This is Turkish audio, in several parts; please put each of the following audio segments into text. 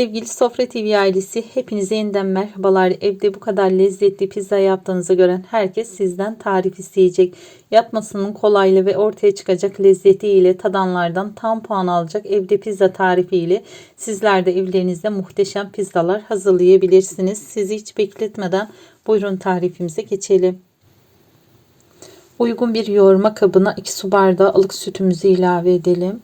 Sevgili Sofra TV ailesi hepinize yeniden merhabalar. Evde bu kadar lezzetli pizza yaptığınızı gören herkes sizden tarif isteyecek. Yapmasının kolaylığı ve ortaya çıkacak lezzetiyle tadanlardan tam puan alacak evde pizza tarifiyle sizler de evlerinizde muhteşem pizzalar hazırlayabilirsiniz. Sizi hiç bekletmeden buyurun tarifimize geçelim. Uygun bir yoğurma kabına 2 su bardağı ılık sütümüzü ilave edelim.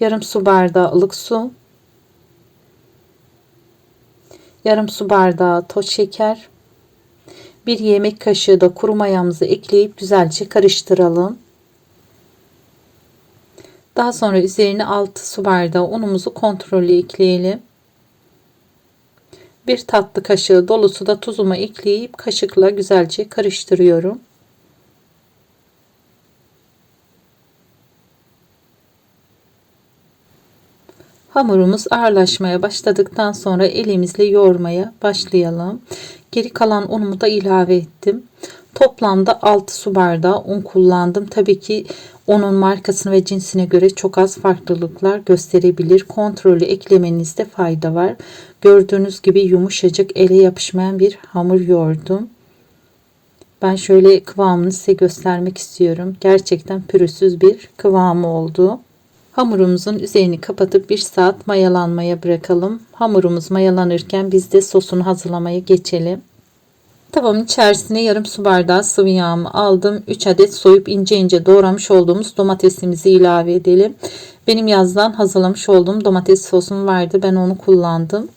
Yarım su bardağı ılık su, yarım su bardağı toz şeker, bir yemek kaşığı da kuru mayamızı ekleyip güzelce karıştıralım. Daha sonra üzerine 6 su bardağı unumuzu kontrollü ekleyelim. Bir tatlı kaşığı dolusu da tuzumu ekleyip kaşıkla güzelce karıştırıyorum. Hamurumuz ağırlaşmaya başladıktan sonra elimizle yoğurmaya başlayalım. Geri kalan unumu da ilave ettim. Toplamda 6 su bardağı un kullandım. Tabii ki unun markasına ve cinsine göre çok az farklılıklar gösterebilir. Kontrolü eklemenizde fayda var. Gördüğünüz gibi yumuşacık ele yapışmayan bir hamur yoğurdum. Ben şöyle kıvamını size göstermek istiyorum. Gerçekten pürüzsüz bir kıvamı oldu. Hamurumuzun üzerini kapatıp 1 saat mayalanmaya bırakalım. Hamurumuz mayalanırken biz de sosunu hazırlamaya geçelim. Tavamın içerisine yarım su bardağı sıvı yağımı aldım. 3 adet soyup ince ince doğramış olduğumuz domatesimizi ilave edelim. Benim yazdan hazırlamış olduğum domates sosum vardı. Ben onu kullandım.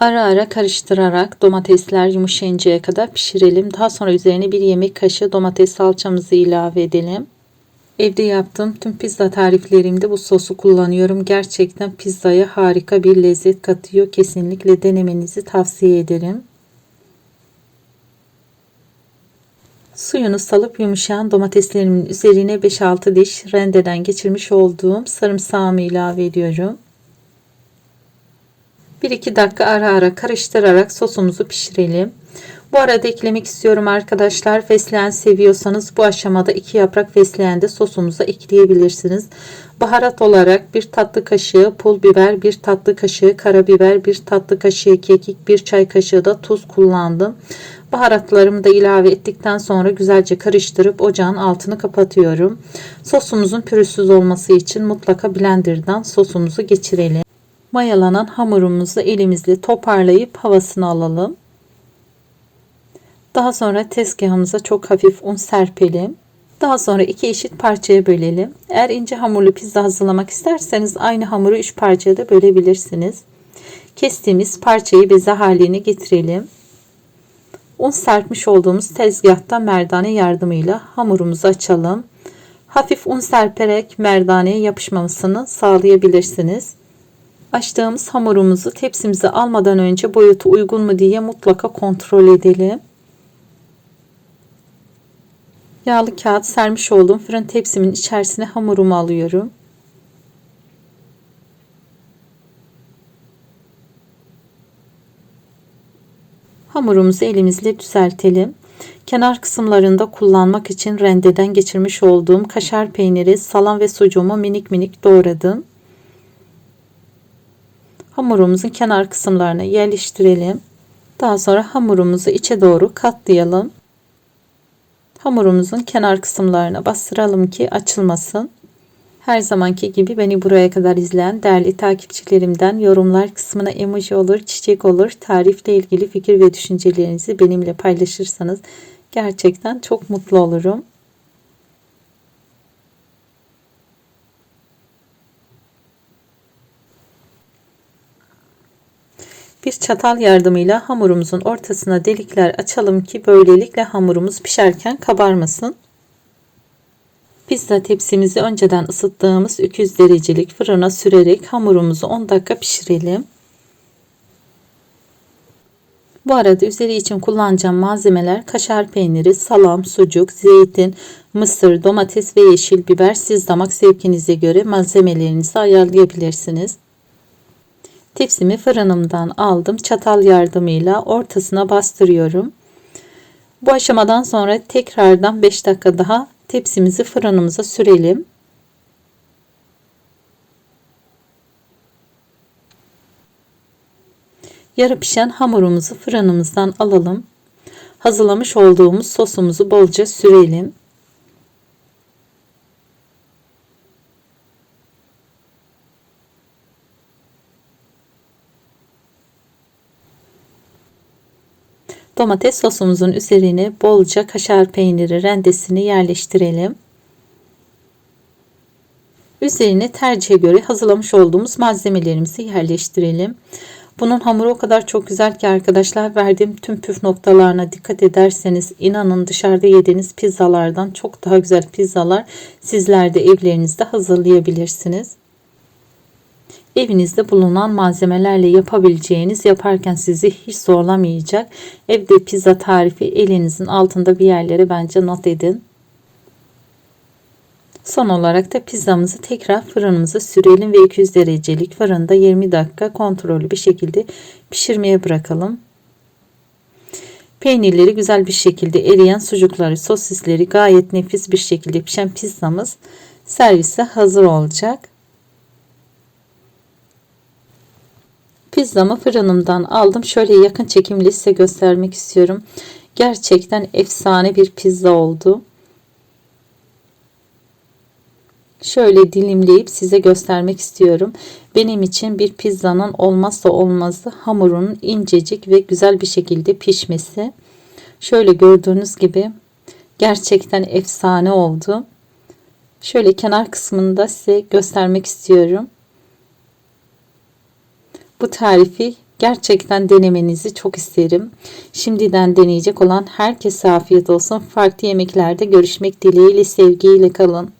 Ara ara karıştırarak domatesler yumuşayıncaya kadar pişirelim. Daha sonra üzerine bir yemek kaşığı domates salçamızı ilave edelim. Evde yaptığım tüm pizza tariflerimde bu sosu kullanıyorum. Gerçekten pizzaya harika bir lezzet katıyor. Kesinlikle denemenizi tavsiye ederim. Suyunu salıp yumuşayan domateslerimin üzerine 5-6 diş rendeden geçirmiş olduğum sarımsağımı ilave ediyorum. 1-2 dakika ara ara karıştırarak sosumuzu pişirelim. Bu arada eklemek istiyorum arkadaşlar. Fesleğen seviyorsanız bu aşamada 2 yaprak fesleğen de sosumuza ekleyebilirsiniz. Baharat olarak bir tatlı kaşığı pul biber, bir tatlı kaşığı karabiber, bir tatlı kaşığı kekik, bir çay kaşığı da tuz kullandım. Baharatlarımı da ilave ettikten sonra güzelce karıştırıp ocağın altını kapatıyorum. Sosumuzun pürüzsüz olması için mutlaka blenderdan sosumuzu geçirelim. Mayalanan hamurumuzu elimizle toparlayıp havasını alalım. Daha sonra tezgahımıza çok hafif un serpelim. Daha sonra iki eşit parçaya bölelim. Eğer ince hamurlu pizza hazırlamak isterseniz aynı hamuru üç parçaya da bölebilirsiniz. Kestiğimiz parçayı beze haline getirelim. Un serpmiş olduğumuz tezgahta merdane yardımıyla hamurumuzu açalım. Hafif un serperek merdaneye yapışmamasını sağlayabilirsiniz. Açtığımız hamurumuzu tepsimize almadan önce boyutu uygun mu diye mutlaka kontrol edelim. Yağlı kağıt sermiş olduğum fırın tepsimin içerisine hamurumu alıyorum. Hamurumuzu elimizle düzeltelim. Kenar kısımlarında kullanmak için rendeden geçirmiş olduğum kaşar peyniri, salam ve sucuğumu minik minik doğradım. Hamurumuzun kenar kısımlarına yerleştirelim. Daha sonra hamurumuzu içe doğru katlayalım. Hamurumuzun kenar kısımlarına bastıralım ki açılmasın. Her zamanki gibi beni buraya kadar izleyen değerli takipçilerimden yorumlar kısmına emoji olur, çiçek olur, tarifle ilgili fikir ve düşüncelerinizi benimle paylaşırsanız gerçekten çok mutlu olurum. Bir çatal yardımıyla hamurumuzun ortasına delikler açalım ki böylelikle hamurumuz pişerken kabarmasın. Pizza tepsimizi önceden ısıttığımız 200 derecelik fırına sürerek hamurumuzu 10 dakika pişirelim. Bu arada üzeri için kullanacağım malzemeler kaşar peyniri, salam, sucuk, zeytin, mısır, domates ve yeşil biber. Siz damak zevkinize göre malzemelerinizi ayarlayabilirsiniz. Tepsimi fırınımdan aldım. Çatal yardımıyla ortasına bastırıyorum. Bu aşamadan sonra tekrardan 5 dakika daha tepsimizi fırınımıza sürelim. Yarı pişen hamurumuzu fırınımızdan alalım. Hazırlamış olduğumuz sosumuzu bolca sürelim. Domates sosumuzun üzerine bolca kaşar peyniri rendesini yerleştirelim. Üzerine tercihe göre hazırlamış olduğumuz malzemelerimizi yerleştirelim. Bunun hamuru o kadar çok güzel ki arkadaşlar verdiğim tüm püf noktalarına dikkat ederseniz inanın dışarıda yediğiniz pizzalardan çok daha güzel pizzalar sizler de evlerinizde hazırlayabilirsiniz. Evinizde bulunan malzemelerle yapabileceğiniz yaparken sizi hiç zorlamayacak evde pizza tarifi elinizin altında bir yerlere bence not edin. Son olarak da pizzamızı tekrar fırınımıza sürelim ve 200 derecelik fırında 20 dakika kontrollü bir şekilde pişirmeye bırakalım. Peynirleri güzel bir şekilde eriyen sucukları, sosisleri gayet nefis bir şekilde pişen pizzamız servise hazır olacak. Pizzamı fırınımdan aldım. Şöyle yakın çekimli size göstermek istiyorum. Gerçekten efsane bir pizza oldu. Şöyle dilimleyip size göstermek istiyorum. Benim için bir pizzanın olmazsa olmazı hamurunun incecik ve güzel bir şekilde pişmesi. Şöyle gördüğünüz gibi gerçekten efsane oldu. Şöyle kenar kısmında size göstermek istiyorum. Bu tarifi gerçekten denemenizi çok isterim. Şimdiden deneyecek olan herkese afiyet olsun. Farklı yemeklerde görüşmek dileğiyle sevgiyle kalın.